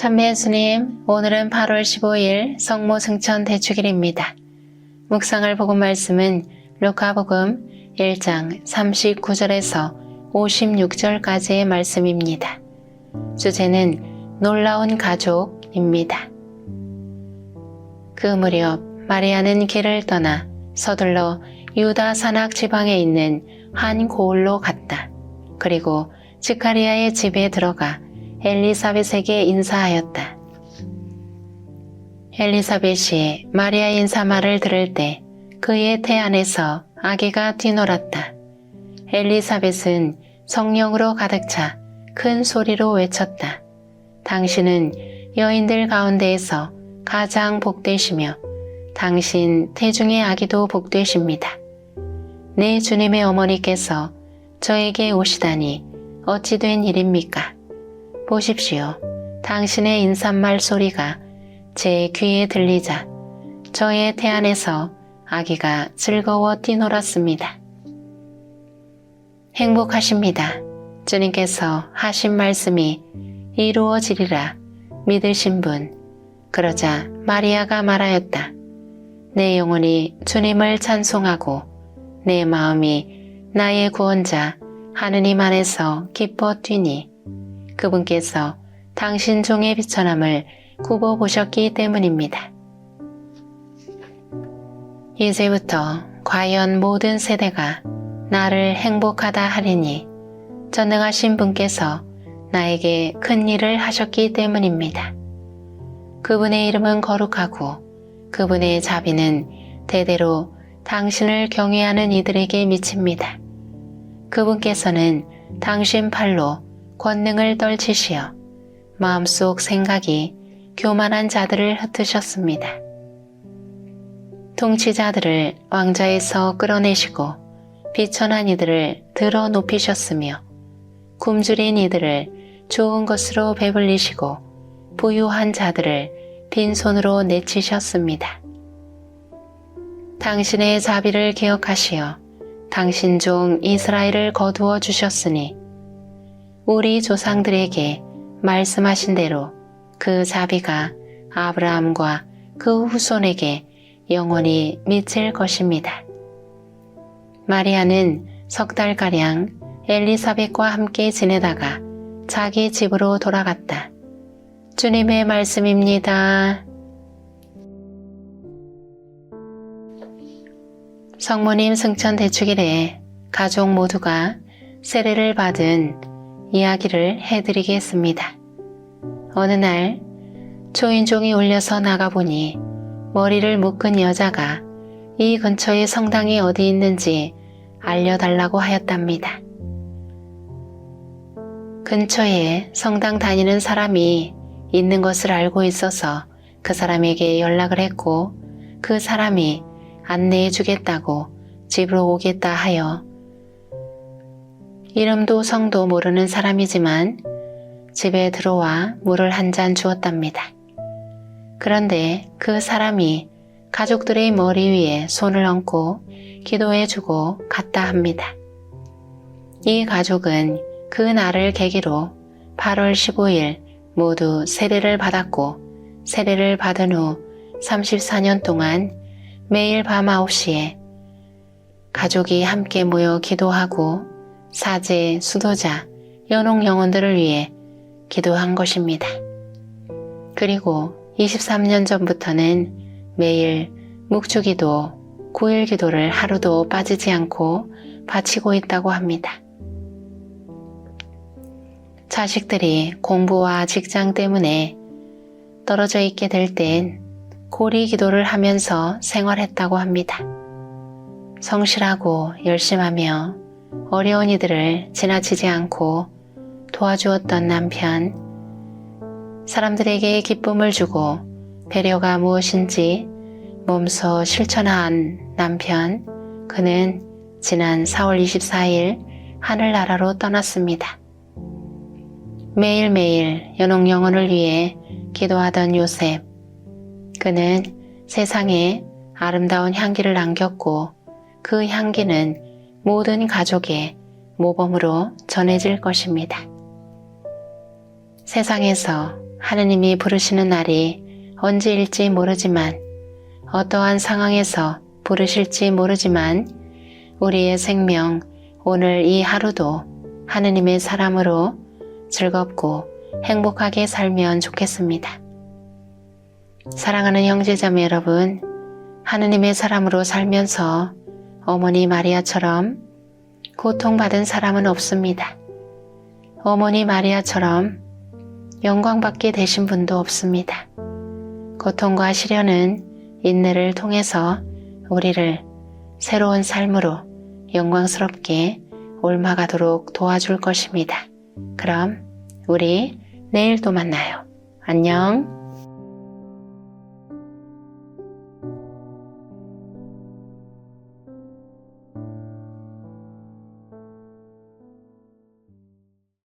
참배 예수님, 오늘은 8월 15일 성모 승천 대축일입니다. 묵상할 복음 말씀은 루카복음 1장 39절에서 56절까지의 말씀입니다. 주제는 놀라운 가족입니다. 그 무렵 마리아는 길을 떠나 서둘러 유다 산악 지방에 있는 한 고을로 갔다. 그리고 지카리아의 집에 들어가 엘리사벳에게 인사하였다. 엘리사벳이 마리아의 인사말을 들을 때 그의 태 안에서 아기가 뛰놀았다. 엘리사벳은 성령으로 가득 차 큰 소리로 외쳤다. 당신은 여인들 가운데에서 가장 복되시며 당신 태중의 아기도 복되십니다. 내 주님의 어머니께서 저에게 오시다니 어찌 된 일입니까? 보십시오. 당신의 인사말 소리가 제 귀에 들리자 저의 태안에서 아기가 즐거워 뛰놀았습니다. 행복하십니다. 주님께서 하신 말씀이 이루어지리라 믿으신 분. 그러자 마리아가 말하였다. 내 영혼이 주님을 찬송하고 내 마음이 나의 구원자 하느님 안에서 기뻐 뛰니 그분께서 당신 종의 비천함을 굽어 보셨기 때문입니다. 이제부터 과연 모든 세대가 나를 행복하다 하리니 전능하신 분께서 나에게 큰 일을 하셨기 때문입니다. 그분의 이름은 거룩하고 그분의 자비는 대대로 당신을 경외하는 이들에게 미칩니다. 그분께서는 당신 팔로 권능을 떨치시어 마음속 생각이 교만한 자들을 흩으셨습니다. 통치자들을 왕자에서 끌어내시고 비천한 이들을 들어 높이셨으며 굶주린 이들을 좋은 것으로 배불리시고 부유한 자들을 빈손으로 내치셨습니다. 당신의 자비를 기억하시어 당신 종 이스라엘을 거두어 주셨으니 우리 조상들에게 말씀하신 대로 그 자비가 아브라함과 그 후손에게 영원히 미칠 것입니다. 마리아는 석 달가량 엘리사벳과 함께 지내다가 자기 집으로 돌아갔다. 주님의 말씀입니다. 성모님 승천 대축일에 가족 모두가 세례를 받은 이야기를 해드리겠습니다. 어느 날 초인종이 울려서 나가보니 머리를 묶은 여자가 이 근처에 성당이 어디 있는지 알려달라고 하였답니다. 근처에 성당 다니는 사람이 있는 것을 알고 있어서 그 사람에게 연락을 했고 그 사람이 안내해 주겠다고 집으로 오겠다 하여 이름도 성도 모르는 사람이지만 집에 들어와 물을 한 잔 주었답니다. 그런데 그 사람이 가족들의 머리 위에 손을 얹고 기도해 주고 갔다 합니다. 이 가족은 그 날을 계기로 8월 15일 모두 세례를 받았고 세례를 받은 후 34년 동안 매일 밤 9시에 가족이 함께 모여 기도하고 사제, 수도자, 연옥 영혼들을 위해 기도한 것입니다. 그리고 23년 전부터는 매일 묵주기도, 9일 기도를 하루도 빠지지 않고 바치고 있다고 합니다. 자식들이 공부와 직장 때문에 떨어져 있게 될 땐 고리 기도를 하면서 생활했다고 합니다. 성실하고 열심하며 어려운 이들을 지나치지 않고 도와주었던 남편, 사람들에게 기쁨을 주고 배려가 무엇인지 몸소 실천한 남편, 그는 지난 4월 24일 하늘나라로 떠났습니다. 매일매일 연옥 영혼을 위해 기도하던 요셉. 그는 세상에 아름다운 향기를 남겼고 그 향기는 모든 가족의 모범으로 전해질 것입니다. 세상에서 하느님이 부르시는 날이 언제일지 모르지만 어떠한 상황에서 부르실지 모르지만 우리의 생명 오늘 이 하루도 하느님의 사람으로 즐겁고 행복하게 살면 좋겠습니다. 사랑하는 형제자매 여러분, 하느님의 사람으로 살면서 어머니 마리아처럼 고통받은 사람은 없습니다. 어머니 마리아처럼 영광받게 되신 분도 없습니다. 고통과 시련은 인내를 통해서 우리를 새로운 삶으로 영광스럽게 옮아가도록 도와줄 것입니다. 그럼 우리 내일 또 만나요. 안녕.